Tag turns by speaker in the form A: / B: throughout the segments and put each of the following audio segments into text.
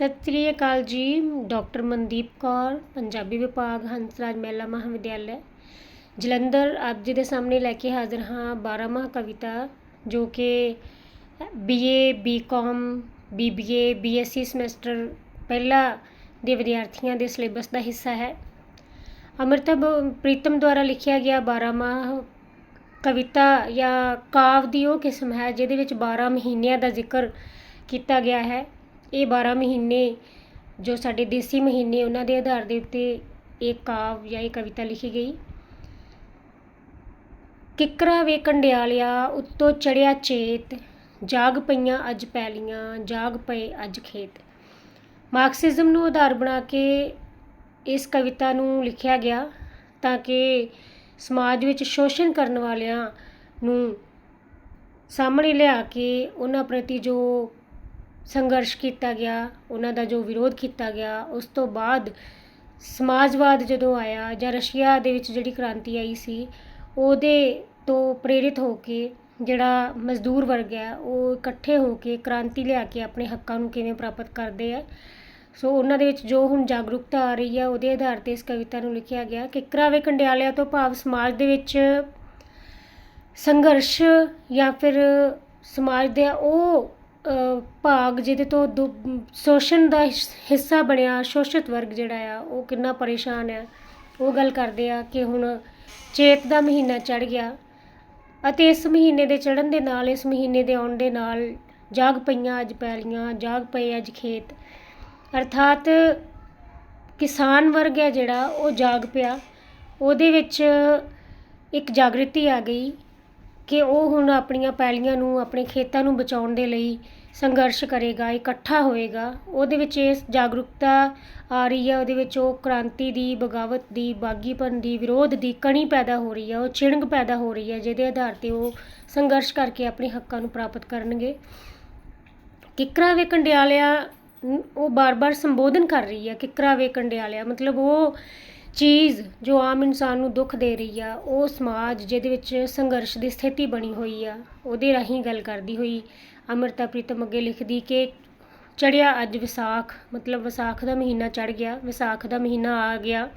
A: ਸਤਿ ਸ੍ਰੀ ਅਕਾਲ ਜੀ, ਡਾਕਟਰ ਮਨਦੀਪ ਕੌਰ, ਪੰਜਾਬੀ ਵਿਭਾਗ, ਹੰਸਰਾਜ ਮਹਿਲਾ ਮਹਾਵਿਦਿਆਲਾ ਜਲੰਧਰ ਆਪ ਜੀ ਦੇ ਸਾਹਮਣੇ ਲੈ ਕੇ ਹਾਜ਼ਰ ਹਾਂ 12 ਮਾਹ ਕਵਿਤਾ, ਜੋ ਕਿ BA BCom BBA BSc semester ਪਹਿਲਾ ਦੇ ਵਿਦਿਆਰਥੀਆਂ ਦੇ ਸਿਲੇਬਸ ਦਾ ਹਿੱਸਾ ਹੈ। ਅਮ੍ਰਿਤਾ ਬ- ਪ੍ਰੀਤਮ ਦੁਆਰਾ ਲਿਖਿਆ ਗਿਆ 12 ਮਾਹ ਕਵਿਤਾ ਜਾਂ ਕਾਵ ਦੀ ਉਹ ਕਿਸਮ ਹੈ, ਜਿਹਦੇ ਵਿੱਚ 12 ਮਹੀਨਿਆਂ ਦਾ ਜ਼ਿਕਰ ਕੀਤਾ ਗਿਆ ਹੈ। ਇਹ 12 ਮਹੀਨੇ ਜੋ ਸਾਡੇ ਦੇਸੀ ਮਹੀਨੇ ਉਹਨਾਂ ਦੇ ਆਧਾਰ ਦੇ ਉੱਤੇ ਇਹ ਕਾਵ ਜਾਂ ਇਹ ਕਵਿਤਾ ਲਿਖੀ ਗਈ। ਕਿਕਰਾ ਵੇ ਕੰਡਿਆਲਿਆ, ਉੱਤੋਂ ਚੜਿਆ ਚੇਤ, ਜਾਗ ਪਈਆਂ ਅੱਜ ਪੈਲੀਆਂ, ਜਾਗ ਪਏ ਅੱਜ ਖੇਤ। ਮਾਰਕਸਿਜ਼ਮ ਨੂੰ ਆਧਾਰ ਬਣਾ ਕੇ ਇਸ ਕਵਿਤਾ ਨੂੰ ਲਿਖਿਆ ਗਿਆ ਤਾਂ ਕਿ ਸਮਾਜ ਵਿੱਚ ਸ਼ੋਸ਼ਣ ਕਰਨ ਵਾਲਿਆਂ ਨੂੰ ਸਾਹਮਣੇ ਲਿਆ ਕੇ ਉਹਨਾਂ ਪ੍ਰਤੀ ਜੋ ਸੰਘਰਸ਼ ਕੀਤਾ ਗਿਆ, ਉਹਨਾਂ ਦਾ ਜੋ ਵਿਰੋਧ ਕੀਤਾ ਗਿਆ, ਉਸ ਤੋਂ ਬਾਅਦ ਸਮਾਜਵਾਦ ਜਦੋਂ ਆਇਆ ਜਾਂ ਰਸ਼ੀਆ ਦੇ ਵਿੱਚ ਜਿਹੜੀ ਕ੍ਰਾਂਤੀ ਆਈ ਸੀ, ਉਹਦੇ ਤੋਂ ਪ੍ਰੇਰਿਤ ਹੋ ਕੇ ਜਿਹੜਾ ਮਜ਼ਦੂਰ ਵਰਗ ਹੈ, ਉਹ ਇਕੱਠੇ ਹੋ ਕੇ ਕ੍ਰਾਂਤੀ ਲਿਆ ਕੇ ਆਪਣੇ ਹੱਕਾਂ ਨੂੰ ਕਿਵੇਂ ਪ੍ਰਾਪਤ ਕਰਦੇ ਹੈ ਸੋ ਉਹਨਾਂ ਦੇ ਵਿੱਚ ਜੋ ਹੁਣ ਜਾਗਰੂਕਤਾ ਆ ਰਹੀ ਹੈ, ਉਹਦੇ ਆਧਾਰ ਤੇ ਇਸ ਕਵਿਤਾ ਨੂੰ ਲਿਖਿਆ ਗਿਆ ਕਿਕਰਾ ਵੇ ਕੰਡਿਆਲਿਆਂ ਤੋਂ ਭਾਵ ਸਮਾਜ ਦੇ ਵਿੱਚ ਸੰਘਰਸ਼ ਜਾਂ ਫਿਰ ਸਮਾਜ ਦੇ ਉਹ ਭਾਗ ਜਿਹਦੇ ਤੋਂ ਦੁ- ਸ਼ੋਸ਼ਣ ਦਾ ਹਿੱਸਾ ਬਣਿਆ, ਸ਼ੋਸ਼ਿਤ ਵਰਗ ਜਿਹੜਾ ਆ, ਉਹ ਕਿੰਨਾ ਪਰੇਸ਼ਾਨ ਆ। ਉਹ ਗੱਲ ਕਰਦੇ ਆ ਕਿ ਹੁਣ ਚੇਤ ਦਾ ਮਹੀਨਾ ਚੜ੍ਹ ਗਿਆ ਅਤੇ ਇਸ ਮਹੀਨੇ ਦੇ ਚੜ੍ਹਨ ਦੇ ਨਾਲ, ਇਸ ਮਹੀਨੇ ਦੇ ਆਉਣ ਦੇ ਨਾਲ ਜਾਗ ਪਈਆਂ ਅੱਜ ਪੈਲੀਆਂ, ਜਾਗ ਪਏ ਅੱਜ ਖੇਤ। ਅਰਥਾਤ ਕਿਸਾਨ ਵਰਗ ਹੈ ਜਿਹੜਾ, ਉਹ ਜਾਗ ਪਿਆ। ਉਹਦੇ ਵਿੱਚ ਇੱਕ ਜਾਗ੍ਰਿਤੀ ਆ ਗਈ। ਕਿ ਉਹ ਹੁਣ ਆਪਣੀਆਂ ਪੈਲੀਆਂ ਨੂੰ, ਆਪਣੇ ਖੇਤਾਂ ਨੂੰ ਬਚਾਉਣ ਦੇ ਲਈ ਸੰਘਰਸ਼ ਕਰੇਗਾ, ਇਕੱਠਾ ਹੋਏਗਾ। ਉਹਦੇ ਵਿੱਚ ਇਸ ਜਾਗਰੂਕਤਾ ਆ ਰਹੀ ਹੈ। ਉਹਦੇ ਵਿੱਚ ਉਹ ਕ੍ਰਾਂਤੀ ਦੀ, ਬਗਾਵਤ ਦੀ, ਬਾਗੀਪਨ ਦੀ, ਵਿਰੋਧ ਦੀ ਕਣੀ ਪੈਦਾ ਹੋ ਰਹੀ ਹੈ। ਉਹ ਚਿਣਗ ਪੈਦਾ ਹੋ ਰਹੀ ਹੈ, ਜਿਹਦੇ ਆਧਾਰ ਤੇ ਉਹ ਸੰਘਰਸ਼ ਕਰਕੇ ਆਪਣੇ ਹੱਕਾਂ ਨੂੰ ਪ੍ਰਾਪਤ ਕਰਨਗੇ। ਕਿਕਰਾ ਵੇ ਕੰਡਿਆਲਿਆ, ਉਹ ਬਾਰ-ਬਾਰ ਸੰਬੋਧਨ ਕਰ ਰਹੀ ਹੈ, ਕਿਕਰਾ ਵੇ ਕੰਡਿਆਲਿਆ। ਮਤਲਬ ਉਹ ਚੀਜ਼ ਜੋ ਆਮ ਇਨਸਾਨ ਨੂੰ ਦੁੱਖ ਦੇ ਰਹੀ ਆ, ਉਹ ਸਮਾਜ ਜਿਹਦੇ ਵਿੱਚ ਸੰਘਰਸ਼ ਦੀ ਸਥਿਤੀ ਬਣੀ ਹੋਈ ਆ, ਉਹਦੇ ਰਾਹੀਂ ਗੱਲ ਕਰਦੀ ਹੋਈ ਅੰਮ੍ਰਿਤਾ ਪ੍ਰੀਤਮ ਅੱਗੇ ਲਿਖਦੀ ਕਿ ਚੜਿਆ ਅੱਜ ਵਿਸਾਖ, ਮਤਲਬ ਵਿਸਾਖ ਦਾ ਮਹੀਨਾ ਚੜ ਗਿਆ, ਵਿਸਾਖ ਦਾ ਮਹੀਨਾ ਆ ਗਿਆ।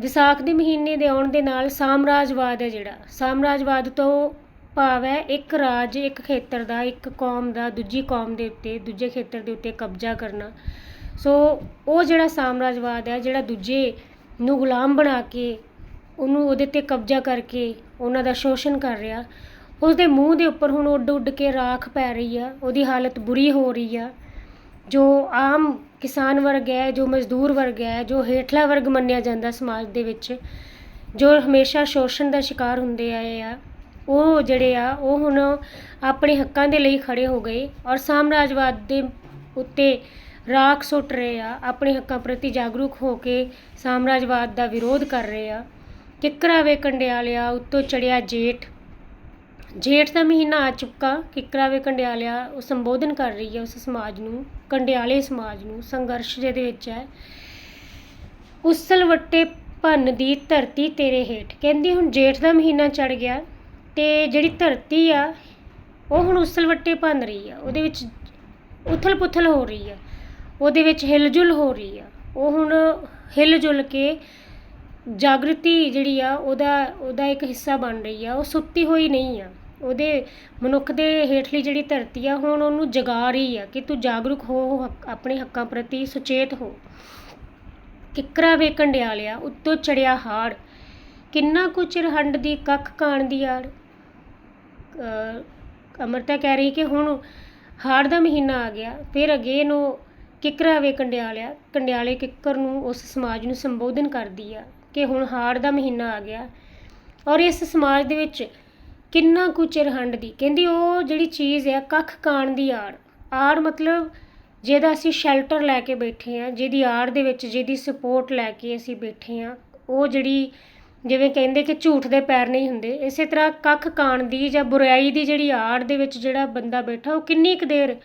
A: ਵਿਸਾਖ ਦੇ ਮਹੀਨੇ ਦੇ ਆਉਣ ਦੇ ਨਾਲ ਸਾਮਰਾਜਵਾਦ ਹੈ ਜਿਹੜਾ। ਸਾਮਰਾਜਵਾਦ ਤੋਂ ਭਾਵ ਹੈ ਇੱਕ ਰਾਜ, ਇੱਕ ਖੇਤਰ ਦਾ, ਇੱਕ ਕੌਮ ਦਾ, ਦੂਜੀ ਕੌਮ ਦੇ ਉੱਤੇ, ਦੂਜੇ ਖੇਤਰ ਦੇ ਉੱਤੇ ਕਬਜ਼ਾ ਕਰਨਾ। ਸੋ ਉਹ ਜਿਹੜਾ ਸਾਮਰਾਜਵਾਦ ਹੈ, ਜਿਹੜਾ ਦੂਜੇ ਨੂੰ ਗੁਲਾਮ ਬਣਾ ਕੇ ਉਹਨੂੰ ਉਹਦੇ ਤੇ ਕਬਜ਼ਾ ਕਰਕੇ ਉਹਨਾਂ ਦਾ ਸ਼ੋਸ਼ਣ ਕਰ ਰਿਹਾ, ਉਸਦੇ ਮੂੰਹ ਦੇ ਉੱਪਰ ਹੁਣ ਉੱਡ ਉੱਡ ਕੇ ਰਾਖ ਪੈ ਰਹੀ ਆ, ਉਹਦੀ ਹਾਲਤ ਬੁਰੀ ਹੋ ਰਹੀ ਆ, ਜੋ ਆਮ ਕਿਸਾਨ ਵਰਗ ਹੈ, ਜੋ ਮਜ਼ਦੂਰ ਵਰਗ ਹੈ, ਜੋ ਹੇਠਲਾ ਵਰਗ ਮੰਨਿਆ ਜਾਂਦਾ ਸਮਾਜ ਦੇ ਵਿੱਚ, ਜੋ ਹਮੇਸ਼ਾ ਸ਼ੋਸ਼ਣ ਦਾ ਸ਼ਿਕਾਰ ਹੁੰਦੇ ਆਏ ਆ, ਉਹ ਜਿਹੜੇ ਆ, ਉਹ ਹੁਣ ਆਪਣੇ ਹੱਕਾਂ ਦੇ ਲਈ ਖੜੇ ਹੋ ਗਏ ਔਰ ਸਾਮਰਾਜਵਾਦ ਦੇ ਉੱਤੇ ਰਾਖ ਸੁੱਟ ਰਹੇ ਆ, ਆਪਣੇ ਹੱਕਾਂ ਪ੍ਰਤੀ ਜਾਗਰੂਕ ਹੋ ਕੇ ਸਾਮਰਾਜਵਾਦ ਦਾ ਵਿਰੋਧ ਕਰ ਰਹੇ ਆ। ਕਿਕਰਾ ਵੇ ਕੰਡਿਆਲਿਆ ਉੱਤੋਂ ਚੜਿਆ ਜੇਠ। ਜੇਠ ਦਾ ਮਹੀਨਾ ਆ ਚੁੱਕਾ, ਕਿਕਰਾ ਵੇ ਕੰਡਿਆਲਿਆ ਉਹ ਸੰਬੋਧਨ ਕਰ ਰਹੀ ਹੈ ਉਸ ਸਮਾਜ ਨੂੰ, ਕੰਡਿਆਲੇ ਸਮਾਜ ਨੂੰ, ਸੰਘਰਸ਼ ਜਿਹਦੇ ਵਿੱਚ ਹੈ। ਉਸਲ ਵੱਟੇ ਭੰਨ ਦੀ ਧਰਤੀ ਤੇਰੇ ਹੇਠ। ਕਹਿੰਦੀ ਹੁਣ ਜੇਠ ਦਾ ਮਹੀਨਾ ਚੜ ਗਿਆ ਤੇ ਜਿਹੜੀ ਧਰਤੀ ਆ, ਉਹ ਹੁਣ ਉਸਲ ਵੱਟੇ ਭੰਨ ਰਹੀ ਆ, ਉਹਦੇ ਵਿੱਚ ਉਥਲ ਪੁਥਲ ਹੋ ਰਹੀ ਆ। ਉਹਦੇ ਵਿੱਚ ਹਿਲਜੁਲ ਹੋ ਰਹੀ ਆ। ਉਹ ਹੁਣ ਹਿਲ ਜੁਲ ਕੇ ਜਾਗਰਤੀ ਜਿਹੜੀ ਆ ਉਹਦਾ ਉਹਦਾ ਇੱਕ ਹਿੱਸਾ ਬਣ ਰਹੀ ਆ। ਉਹ ਸੁੱਤੀ ਹੋਈ ਨਹੀਂ ਆ। ਉਹਦੇ ਮਨੁੱਖ ਦੇ ਹੇਠਲੀ ਜਿਹੜੀ ਧਰਤੀ ਆ ਹੁਣ ਉਹਨੂੰ ਜਗਾ ਰਹੀ ਆ ਕਿ ਤੂੰ ਜਾਗਰੂਕ ਹੋ ਹੱਕ- ਆਪਣੇ ਹੱਕਾਂ ਪ੍ਰਤੀ ਸੁਚੇਤ ਹੋ। ਕਿਕਰਾ ਵੇ ਕੰਡਿਆਲਿਆ ਉੱਤੋਂ ਚੜਿਆ ਹਾੜ। ਕਿੰਨਾ ਕੁ ਚਿਰ ਹੰਡ ਦੀ ਕੱਖ ਕਾਣ ਦੀ ਆੜ। ਅ, ਅਮਰਤਾ ਕਹਿ ਰਹੀ ਕਿ ਹੁਣ ਹਾੜ ਦਾ ਮਹੀਨਾ ਆ ਗਿਆ ਫਿਰ ਅਗੇਨ ਉਹ ਕਿਕਰਾ ਵੇ ਕੰਡਿਆਲਿਆ, ਕੰਡਿਆਲੇ ਕਿੱਕਰ ਨੂੰ ਉਸ ਸਮਾਜ ਨੂੰ ਸੰਬੋਧਨ ਕਰਦੀ ਆ ਕਿ ਹੁਣ ਹਾੜ ਦਾ ਮਹੀਨਾ ਆ ਗਿਆ ਔਰ ਇਸ ਸਮਾਜ ਦੇ ਵਿੱਚ ਕਿੰਨਾ ਕੁ ਚਿਰ ਹੰਡ ਕਹਿੰਦੀ ਉਹ ਜਿਹੜੀ ਚੀਜ਼ ਆ ਕੱਖ ਕਾਣ ਦੀ ਆੜ ਆੜ ਮਤਲਬ ਜਿਹਦਾ ਅਸੀਂ ਸ਼ੈਲਟਰ ਲੈ ਕੇ ਬੈਠੇ ਆ ਜਿਹਦੀ ਆੜ ਦੇ ਵਿੱਚ ਜਿਹਦੀ ਸਪੋਰਟ ਲੈ ਕੇ ਅਸੀਂ ਬੈਠੇ ਆ ਉਹ ਜਿਹੜੀ ਜਿਵੇਂ ਕਹਿੰਦੇ ਕਿ ਝੂਠ ਦੇ ਪੈਰ ਨਹੀਂ ਹੁੰਦੇ, ਇਸੇ ਤਰ੍ਹਾਂ ਕੱਖ ਕਾਣ ਦੀ ਜਾਂ ਬੁਰਾਈ ਦੀ ਜਿਹੜੀ ਆੜ ਦੇ ਵਿੱਚ ਜਿਹੜਾ ਬੰਦਾ ਬੈਠਾ, ਉਹ ਕਿੰਨੀ ਕੁ ਦੇਰ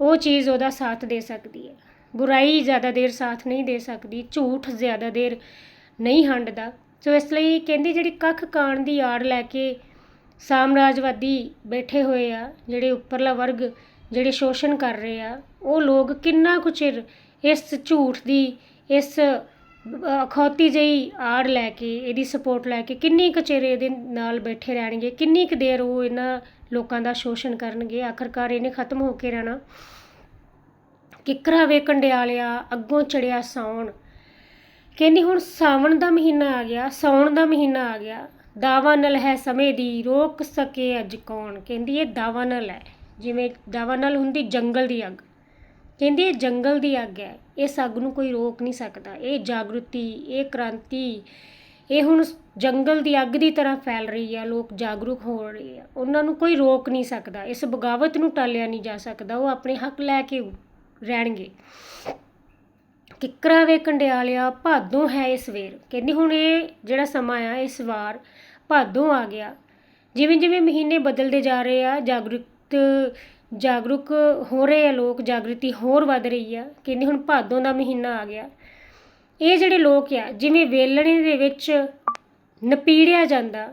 A: ਉਹ ਚੀਜ਼ ਉਹਦਾ ਸਾਥ ਦੇ ਸਕਦੀ ਹੈ। ਬੁਰਾਈ ਜ਼ਿਆਦਾ ਦੇਰ ਸਾਥ ਨਹੀਂ ਦੇ ਸਕਦੀ, ਝੂਠ ਜ਼ਿਆਦਾ ਦੇਰ ਨਹੀਂ ਹੰਡਦਾ। ਸੋ ਇਸ ਲਈ ਕਹਿੰਦੀ ਜਿਹੜੀ ਕੱਖ ਕਾਣ ਦੀ ਆੜ ਲੈ ਕੇ ਸਾਮਰਾਜਵਾਦੀ ਬੈਠੇ ਹੋਏ ਆ, ਜਿਹੜੇ ਉੱਪਰਲਾ ਵਰਗ ਜਿਹੜੇ ਸ਼ੋਸ਼ਣ ਕਰ ਰਹੇ ਆ, ਉਹ ਲੋਕ ਕਿੰਨਾ ਕੁ ਚਿਰ ਇਸ ਝੂਠ ਦੀ, ਇਸ ਅਖੌਤੀ ਜਿਹੀ ਆੜ ਲੈ ਕੇ, ਇਹਦੀ ਸਪੋਰਟ ਲੈ ਕੇ ਕਿੰਨੀ ਕੁ ਚਿਰ ਇਹਦੇ ਨਾਲ ਬੈਠੇ ਰਹਿਣਗੇ, ਕਿੰਨੀ ਕੁ ਦੇਰ ਉਹ ਇਹਨਾਂ ਲੋਕਾਂ ਦਾ ਸ਼ੋਸ਼ਣ ਕਰਨਗੇ, ਆਖਰਕਾਰ ਇਹਨੇ ਖਤਮ ਹੋ ਕੇ ਰਹਿਣਾ। ਕਿਕਰਾ ਵੇ ਕੰਡਿਆਲਿਆ, ਅੱਗੋਂ ਚੜਿਆ ਸਾਉਣ। ਕਹਿੰਦੀ ਹੁਣ ਸਾਵਣ ਦਾ ਮਹੀਨਾ ਆ ਗਿਆ, ਸਾਉਣ ਦਾ ਮਹੀਨਾ ਆ ਗਿਆ। ਦਾਵਾਨਲ ਹੈ ਸਮੇਂ ਦੀ, ਰੋਕ ਸਕੇ ਅੱਜ ਕੌਣ? ਕਹਿੰਦੀ ਇਹ ਦਾਵਾਨਲ ਹੈ, ਜਿਵੇਂ ਦਾਵਾਨਲ ਹੁੰਦੀ ਜੰਗਲ ਦੀ ਅੱਗ। ਕਹਿੰਦੀ ਇਹ ਜੰਗਲ ਦੀ ਅੱਗ ਹੈ, ਇਸ ਅੱਗ ਨੂੰ ਕੋਈ ਰੋਕ ਨਹੀਂ ਸਕਦਾ। ਇਹ ਜਾਗਰੂਤੀ, ਇਹ ਕ੍ਰਾਂਤੀ ਇਹ ਹੁਣ ਜੰਗਲ ਦੀ ਅੱਗ ਦੀ ਤਰ੍ਹਾਂ ਫੈਲ ਰਹੀ ਹੈ ਲੋਕ ਜਾਗਰੂਕ ਹੋ ਰਹੇ ਆ। ਉਹਨਾਂ ਨੂੰ ਕੋਈ ਰੋਕ ਨਹੀਂ ਸਕਦਾ। ਇਸ ਬਗਾਵਤ ਨੂੰ ਟਾਲਿਆ ਨਹੀਂ ਜਾ ਸਕਦਾ। ਉਹ ਆਪਣੇ ਹੱਕ ਲੈ ਕੇ ਰਹਿਣਗੇ। ਕਿੱਕਰਾ ਵੇ ਕੰਡਿਆਲਿਆ ਭਾਦੋਂ ਹੈ ਇਸ ਵੇਰ। ਕਹਿੰਦੀ ਹੁਣ ਇਹ ਜਿਹੜਾ ਸਮਾਂ ਆ, ਇਸ ਵਾਰ ਭਾਦੋਂ ਆ ਗਿਆ। ਜਿਵੇਂ ਜਿਵੇਂ ਮਹੀਨੇ ਬਦਲਦੇ ਜਾ ਰਹੇ ਆ, ਜਾਗਰੂਕ ਜਾਗਰੂਕ ਹੋ ਰਹੇ ਆ ਲੋਕ, ਜਾਗਰਤੀ ਹੋਰ ਵੱਧ ਰਹੀ ਆ। ਕਹਿੰਦੀ ਹੁਣ ਭਾਦੋਂ ਦਾ ਮਹੀਨਾ ਆ ਗਿਆ। ਇਹ ਜਿਹੜੇ ਲੋਕ ਆ, ਜਿਵੇਂ ਵੇਲਣੇ ਦੇ ਵਿੱਚ ਨਪੀੜਿਆ ਜਾਂਦਾ,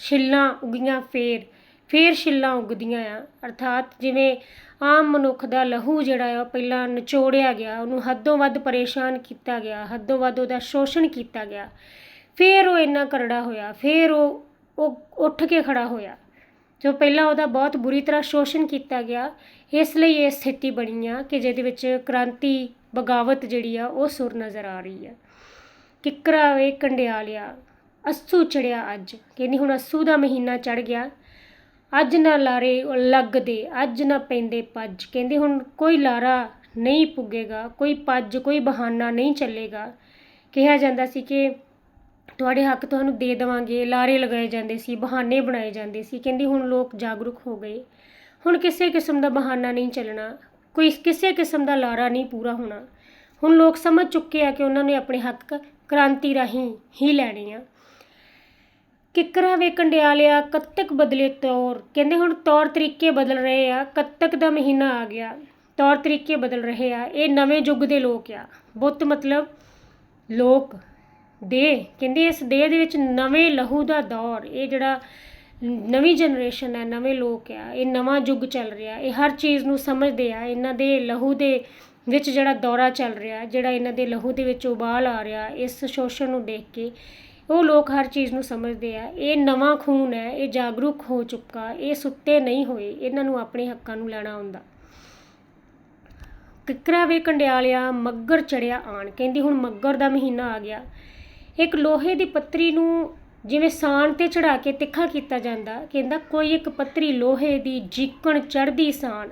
A: ਛਿੱਲਾਂ ਉਗੀਆਂ ਫੇਰ ਫੇਰ ਛਿੱਲਾਂ ਉਗਦੀਆਂ ਆ। ਅਰਥਾਤ ਜਿਵੇਂ ਆਮ ਮਨੁੱਖ ਦਾ ਲਹੂ ਜਿਹੜਾ ਆ, ਉਹ ਪਹਿਲਾਂ ਨਿਚੋੜਿਆ ਗਿਆ, ਉਹਨੂੰ ਹੱਦੋਂ ਵੱਧ ਪਰੇਸ਼ਾਨ ਕੀਤਾ ਗਿਆ, ਹੱਦੋਂ ਵੱਧ ਉਹਦਾ ਸ਼ੋਸ਼ਣ ਕੀਤਾ ਗਿਆ। ਫੇਰ ਉਹ ਇੰਨਾ ਕਰੜਾ ਹੋਇਆ, ਫੇਰ ਉਹ ਉਹ ਉੱਠ ਕੇ ਖੜਾ ਹੋਇਆ, ਜੋ ਪਹਿਲਾਂ ਉਹਦਾ ਬਹੁਤ ਬੁਰੀ ਤਰ੍ਹਾਂ ਸ਼ੋਸ਼ਣ ਕੀਤਾ ਗਿਆ। ਇਸ ਲਈ ਇਹ ਸਥਿਤੀ ਬਣੀ ਆ ਕਿ ਜਿਹਦੇ ਵਿੱਚ ਕ੍ਰਾਂਤੀ ਬਗਾਵਤ ਜਿਹੜੀ ਆ, ਉਹ ਸੁਰ ਨਜ਼ਰ ਆ ਰਹੀ ਆ। ਕਿੱਕਰਾ ਵੇ ਕੰਡਿਆਲਿਆ, ਅਸੂ ਚੜਿਆ ਅੱਜ। ਕਹਿੰਦੀ ਹੁਣ ਅਸੂ ਦਾ ਮਹੀਨਾ ਚੜ ਗਿਆ। ਅੱਜ ਨਾ ਲਾਰੇ ਲੱਗਦੇ, ਅੱਜ ਨਾ ਪੈਂਦੇ ਪੱਜ ਕਹਿੰਦੇ ਹੁਣ ਕੋਈ ਲਾਰਾ ਨਹੀਂ ਪੁੱਗੇਗਾ, ਕੋਈ ਪੱਜ ਕੋਈ ਬਹਾਨਾ ਨਹੀਂ ਚੱਲੇਗਾ। ਕਿਹਾ ਜਾਂਦਾ ਸੀ ਕਿ ਤੁਹਾਡੇ ਹੱਕ ਤੁਹਾਨੂੰ ਦੇ ਦੇਵਾਂਗੇ। ਲਾਰੇ ਲਗਾਏ ਜਾਂਦੇ ਸੀ, ਬਹਾਨੇ ਬਣਾਏ ਜਾਂਦੇ ਸੀ। ਕਹਿੰਦੀ ਹੁਣ ਲੋਕ ਜਾਗਰੂਕ ਹੋ ਗਏ। ਹੁਣ ਕਿਸੇ ਕਿਸਮ ਦਾ ਬਹਾਨਾ ਨਹੀਂ ਚੱਲਣਾ। ਕੋਈ ਕਿਸੇ ਕਿਸਮ ਦਾ ਲਾਰਾ ਨਹੀਂ ਪੂਰਾ ਹੋਣਾ। ਹੁਣ ਲੋਕ ਸਮਝ ਚੁੱਕੇ ਆ ਕਿ ਉਹਨਾਂ ਨੇ ਆਪਣੇ ਹੱਕ ਕ੍ਰਾਂਤੀ ਰਾਹੀਂ ਹੀ ਲੈਣੇ ਆ। ਕਿੱਕਰਾ ਵੇ ਕੰਡਿਆਲਿਆ ਕੱਤਕ ਬਦਲੇ ਤੌਰ। ਕਹਿੰਦੇ ਹੁਣ ਤੌਰ ਤਰੀਕੇ ਬਦਲ ਰਹੇ ਆ, ਕੱਤਕ ਦਾ ਮਹੀਨਾ ਆ ਗਿਆ। ਤੌਰ ਤਰੀਕੇ ਬਦਲ ਰਹੇ ਆ, ਇਹ ਨਵੇਂ ਯੁੱਗ ਦੇ ਲੋਕ ਆ। ਬੁੱਤ ਮਤਲਬ ਲੋਕ ਦੇ। ਕਹਿੰਦੇ ਇਸ ਦੇਹ ਦੇ ਵਿੱਚ ਨਵੇਂ ਲਹੂ ਦਾ ਦੌਰ, ਇਹ ਜਿਹੜਾ ਨਵੀਂ ਜਨਰੇਸ਼ਨ ਹੈ, ਨਵੇਂ ਲੋਕ ਆ, ਇਹ ਨਵਾਂ ਯੁੱਗ ਚੱਲ ਰਿਹਾ ਇਹ ਹਰ ਚੀਜ਼ ਨੂੰ ਸਮਝਦੇ ਆ, ਇਹਨਾਂ ਦੇ ਲਹੂ ਦੇ ਵਿੱਚ ਜਿਹੜਾ ਦੌਰਾ ਚੱਲ ਰਿਹਾ ਜਿਹੜਾ ਇਹਨਾਂ ਦੇ ਲਹੂ ਦੇ ਵਿੱਚ ਉਬਾਲ ਆ ਰਿਹਾ, ਇਸ ਸ਼ੋਸ਼ਣ ਨੂੰ ਦੇਖ ਕੇ ਉਹ ਲੋਕ ਹਰ ਚੀਜ਼ ਨੂੰ ਸਮਝਦੇ ਆ, ਇਹ ਨਵਾਂ ਖੂਨ ਹੈ, ਇਹ ਜਾਗਰੂਕ ਹੋ ਚੁੱਕਾ, ਇਹ ਸੁੱਤੇ ਨਹੀਂ ਹੋਏ, ਇਹਨਾਂ ਨੂੰ ਆਪਣੇ ਹੱਕਾਂ ਨੂੰ ਲੈਣਾ ਹੁੰਦਾ ਕਿਕਰਾ ਵੇ ਕੰਡਿਆਲਿਆ, ਮੱਗਰ ਚੜਿਆ ਆਣ, ਕਹਿੰਦੀ ਹੁਣ ਮੱਗਰ ਦਾ ਮਹੀਨਾ ਆ ਗਿਆ, ਇੱਕ ਲੋਹੇ ਦੀ ਪੱਤਰੀ ਨੂੰ ਜਿਵੇਂ ਸਾਣ ਤੇ ਚੜਾ ਕੇ ਤਿੱਖਾ ਕੀਤਾ ਜਾਂਦਾ, ਕਹਿੰਦਾ ਕੋਈ ਇੱਕ ਪੱਤਰੀ ਲੋਹੇ ਦੀ ਜੀਕਣ ਚੜਦੀ ਸਾਣ,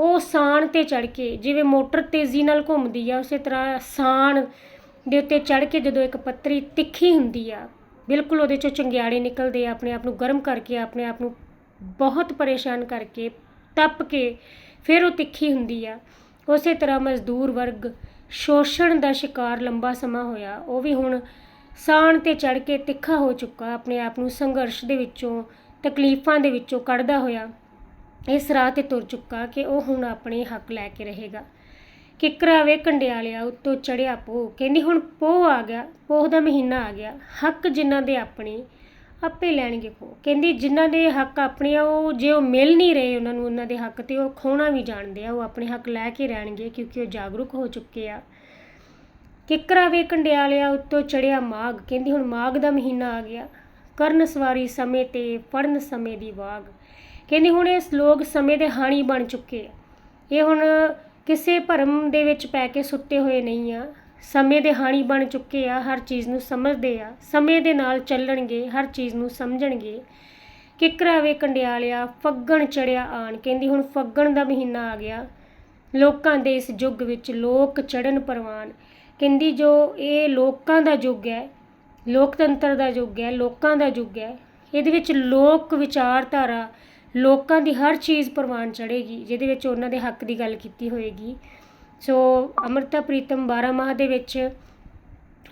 A: ਉਹ ਸਾਣ ਤੇ ਚੜ ਕੇ ਜਿਵੇਂ ਮੋਟਰ ਤੇਜ਼ੀ ਨਾਲ ਘੁੰਮਦੀ ਆ, ਉਸੇ ਤਰ੍ਹਾਂ ਸਾਣ ਦੇ ਉੱਤੇ ਚੜ ਕੇ ਜਦੋਂ ਇੱਕ ਪੱਤਰੀ ਤਿੱਖੀ ਹੁੰਦੀ ਆ, ਬਿਲਕੁਲ ਉਹਦੇ ਚੋਂ ਚੰਗਿਆੜੇ ਨਿਕਲਦੇ ਆ, ਆਪਣੇ ਆਪ ਨੂੰ ਗਰਮ ਕਰਕੇ, ਆਪਣੇ ਆਪ ਨੂੰ ਬਹੁਤ ਪਰੇਸ਼ਾਨ ਕਰਕੇ ਤਪ ਕੇ ਫਿਰ ਉਹ ਤਿੱਖੀ ਹੁੰਦੀ ਆ। ਉਸੇ ਤਰ੍ਹਾਂ ਮਜ਼ਦੂਰ ਵਰਗ ਸ਼ੋਸ਼ਣ ਦਾ ਸ਼ਿਕਾਰ ਲੰਬਾ ਸਮਾਂ ਹੋਇਆ, ਉਹ ਵੀ ਹੁਣ ਸਾਣ ਤੇ ਚੜ ਕੇ ਤਿੱਖਾ ਹੋ ਚੁੱਕਾ, ਆਪਣੇ ਆਪ ਨੂੰ ਸੰਘਰਸ਼ ਦੇ ਵਿੱਚੋਂ, ਤਕਲੀਫਾਂ ਦੇ ਵਿੱਚੋਂ ਕੱਢਦਾ ਹੋਇਆ। ਇਸ ਰਾਹ ਤੇ ਤੁਰ ਚੁੱਕਾ ਕਿ ਉਹ ਹੁਣ ਆਪਣੇ ਹੱਕ ਲੈ ਕੇ ਰਹੇਗਾ। ਕਿਕਰਾ ਵੇ ਕੰਡਿਆਲਿਆ ਉੱਤੋਂ ਚੜਿਆ ਪੋ ਕਹਿੰਦੀ, ਹੁਣ ਪੋਹ ਆ ਗਿਆ, ਪੋਹ ਦਾ ਮਹੀਨਾ ਆ ਗਿਆ। ਹੱਕ ਜਿਨ੍ਹਾਂ ਦੇ ਆਪਣੇ, ਆਪੇ ਲੈਣਗੇ ਕੋ ਕਹਿੰਦੀ, ਜਿਨ੍ਹਾਂ ਦੇ ਹੱਕ ਆਪਣੇ ਆ, ਉਹ ਜੇ ਉਹ ਮਿਲ ਨਹੀਂ ਰਹੇ ਉਹਨਾਂ ਨੂੰ, ਉਹਨਾਂ ਦੇ ਹੱਕ ਤੇ ਉਹ ਖੋਣਾ ਵੀ ਜਾਣਦੇ ਆ। ਉਹ ਆਪਣੇ ਹੱਕ ਲੈ ਕੇ ਰਹਿਣਗੇ ਕਿਉਂਕਿ ਉਹ ਜਾਗਰੂਕ ਹੋ ਚੁੱਕੇ ਆ। ਕਿੱਕਰਾ ਵੇ ਕੰਡਿਆਲਿਆ ਉੱਤੋਂ ਚੜਿਆ ਮਾਗ ਕਹਿੰਦੀ ਹੁਣ ਮਾਗ ਦਾ ਮਹੀਨਾ ਆ ਗਿਆ। ਕਰਨ ਸਵਾਰੀ ਸਮੇਂ ਤੇ, ਫੜਨ ਸਮੇਂ ਦੀ ਵਾਗ। ਕਹਿੰਦੀ ਹੁਣ ਇਹ ਲੋਕ ਸਮੇਂ ਦੇ ਹਾਣੀ ਬਣ ਚੁੱਕੇ ਆ। ਇਹ ਹੁਣ ਕਿਸੇ ਭਰਮ ਦੇ ਵਿੱਚ ਪੈ ਕੇ ਸੁੱਤੇ ਹੋਏ ਨਹੀਂ ਆ। ਸਮੇਂ ਦੇ ਹਾਣੀ ਬਣ ਚੁੱਕੇ ਆ, ਹਰ ਚੀਜ਼ ਨੂੰ ਸਮਝਦੇ ਆ। ਸਮੇਂ ਦੇ ਨਾਲ ਚੱਲਣਗੇ, ਹਰ ਚੀਜ਼ ਨੂੰ ਸਮਝਣਗੇ। ਕਿਕਰਾ ਵੇ ਕੰਡਿਆਲਿਆ, ਫੱਗਣ ਚੜਿਆ ਆਣ। ਕਹਿੰਦੀ ਹੁਣ ਫੱਗਣ ਦਾ ਮਹੀਨਾ ਆ ਗਿਆ। ਲੋਕਾਂ ਦੇ ਇਸ ਯੁੱਗ ਵਿੱਚ ਲੋਕ ਚੜਨ ਪਰਵਾਨ। ਕਹਿੰਦੀ ਜੋ ਇਹ ਲੋਕਾਂ ਦਾ ਯੁੱਗ ਹੈ, ਲੋਕਤੰਤਰ ਦਾ ਯੁੱਗ ਹੈ, ਲੋਕਾਂ ਦਾ ਯੁੱਗ ਹੈ, ਇਹਦੇ ਵਿੱਚ ਲੋਕ ਵਿਚਾਰਧਾਰਾ ਲੋਕਾਂ ਦੀ ਹਰ ਚੀਜ਼ ਪ੍ਰਵਾਨ ਚੜੇਗੀ ਜਿਹਦੇ ਵਿੱਚ ਉਹਨਾਂ ਦੇ ਹੱਕ ਦੀ ਗੱਲ ਕੀਤੀ ਹੋਏਗੀ। ਸੋ ਅਮਰਤਾ ਪ੍ਰੀਤਮ 12 ਮਾਹ ਦੇ ਵਿੱਚ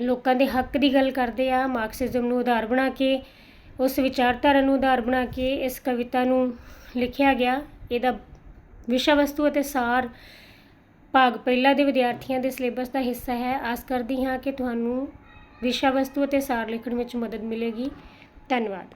A: ਲੋਕਾਂ ਦੇ ਹੱਕ ਦੀ ਗੱਲ ਕਰਦੇ ਆ, ਮਾਰਕਸਿਜ਼ਮ ਨੂੰ ਆਧਾਰ ਬਣਾ ਕੇ, ਉਸ ਵਿਚਾਰਧਾਰਾ ਨੂੰ ਆਧਾਰ ਬਣਾ ਕੇ ਇਸ ਕਵਿਤਾ ਨੂੰ ਲਿਖਿਆ ਗਿਆ। ਇਹਦਾ ਵਿਸ਼ਾ ਵਸਤੂ ਅਤੇ ਸਾਰ ਭਾਗ ਪਹਿਲਾ ਦੇ ਵਿਦਿਆਰਥੀਆਂ ਦੇ ਸਿਲੇਬਸ ਦਾ ਹਿੱਸਾ ਹੈ। ਆਸ ਕਰਦੀ ਹਾਂ ਕਿ ਤੁਹਾਨੂੰ ਵਿਸ਼ਾ ਵਸਤੂ ਅਤੇ ਸਾਰ ਲਿਖਣ ਵਿੱਚ ਮਦਦ ਮਿਲੇਗੀ। ਧੰਨਵਾਦ।